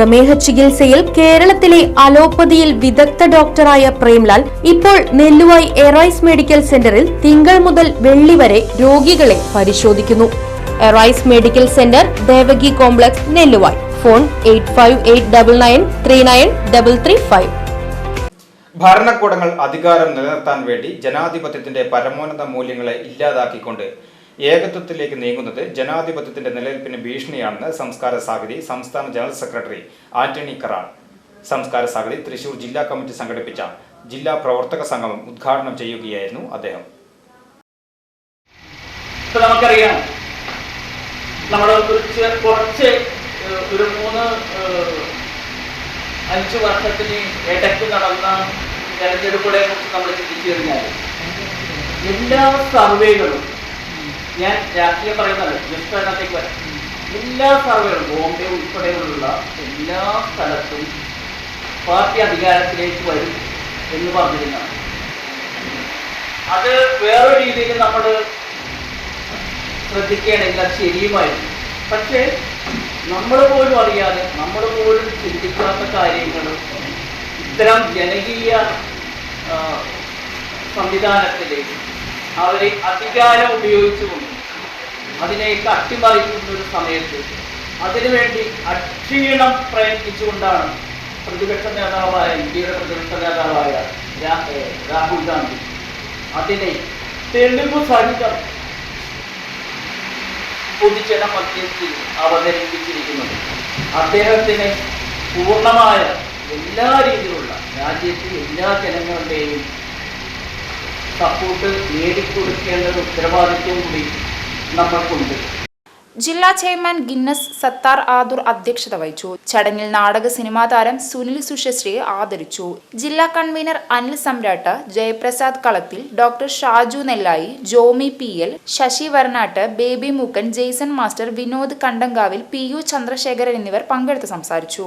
പ്രമേഹ ചികിത്സയിൽ കേരളത്തിലെ അലോപ്പതിയിൽ വിദഗ്ധ ഡോക്ടറായ പ്രേംലാൽ ഇപ്പോൾ നെല്ലുവായി എറൈസ് മെഡിക്കൽ സെന്ററിൽ തിങ്കൾ മുതൽ വെള്ളി വരെ രോഗികളെ പരിശോധിക്കുന്നു. Arise medical centre Devaki complex Nelluvayi. Phone eight ഭരണകൂടങ്ങൾ അധികാരം നിലനിർത്താൻ വേണ്ടി ജനാധിപത്യത്തിന്റെ പരമോന്നത മൂല്യങ്ങളെ ഇല്ലാതാക്കിക്കൊണ്ട് ഏകത്വത്തിലേക്ക് നീങ്ങുന്നത് ജനാധിപത്യത്തിന്റെ നിലനിൽപ്പിന് ഭീഷണിയാണെന്ന് സംസ്കാര സാഹിതി സംസ്ഥാന ജനറൽ സെക്രട്ടറി ആന്റണി കറാൾ സംസ്കാര സാഹിതി തൃശൂർ ജില്ലാ കമ്മിറ്റി സംഘടിപ്പിച്ച ജില്ലാ പ്രവർത്തക സംഗമം ഉദ്ഘാടനം ചെയ്യുകയായിരുന്നു അദ്ദേഹം. നമുക്കറിയാം. നമ്മൾ കുറച്ച് ഒരു മൂന്ന് അഞ്ച് വർഷത്തിന് ഇടയ്ക്ക് നടന്ന തെരഞ്ഞെടുപ്പുകളെ കുറിച്ച് നമ്മൾ ചിന്തിച്ചു കഴിഞ്ഞാൽ എല്ലാ സർവേകളും ഞാൻ രാഷ്ട്രീയം പറയുന്നത് അതിനകത്തേക്ക് വരാം. എല്ലാ സർവേകളും ബോംബെ ഉൾപ്പെടെയുള്ള എല്ലാ സ്ഥലത്തും പാർട്ടി അധികാരത്തിലേക്ക് വരും എന്ന് പറഞ്ഞിരുന്നതാണ് അത് വേറൊരു രീതിയിൽ നമ്മൾ ശ്രദ്ധിക്കുകയാണെങ്കിൽ ശരിയുമായിരുന്നു. പക്ഷേ നമ്മൾ പോലും അറിയാതെ നമ്മൾ പോലും ചിന്തിക്കാത്ത കാര്യങ്ങളും ഇത്തരം ജനകീയ സംവിധാനത്തിലേക്ക് അവരെ അധികാരം ഉപയോഗിച്ചുകൊണ്ട് അതിനെയൊക്കെ അട്ടിമറിക്കുന്ന ഒരു സമയത്ത് അതിനുവേണ്ടി അക്ഷീണം പ്രയത്നിച്ചുകൊണ്ടാണ് പ്രതിപക്ഷ നേതാവായ ഇന്ത്യയുടെ പ്രതിപക്ഷ നേതാവായ രാഹുൽ ഗാന്ധി അതിനെ തെളിവ് സഹിതം പൊതുജന മധ്യത്തിൽ അവതരിപ്പിച്ചിരിക്കുന്നത്. അദ്ദേഹത്തിന് പൂർണമായ എല്ലാ രീതിയിലുള്ള രാജ്യത്തിൽ എല്ലാ ജനങ്ങളുടെയും സപ്പോർട്ട് നേടിക്കൊടുക്കേണ്ട ഒരു ഉത്തരവാദിത്വം കൂടി നമ്മൾക്കുണ്ട്. ജില്ലാ ചെയർമാൻ ഗിന്നസ് സത്താർ ആദുർ അധ്യക്ഷത വഹിച്ചു. ചടങ്ങിൽ നാടക സിനിമാ താരം സുനിൽ സുഷശ്രീയെ ആദരിച്ചു. ജില്ലാ convener Anil Samrat Jayaprasad Kalathil doctor Shaju Nellayi Jomi P L Sasi Varnattu Baby Mookkan Jaison master Vinod Kandankavil P U Chandrasekharan എന്നിവർ പങ്കെടുത്ത് സംസാരിച്ചു.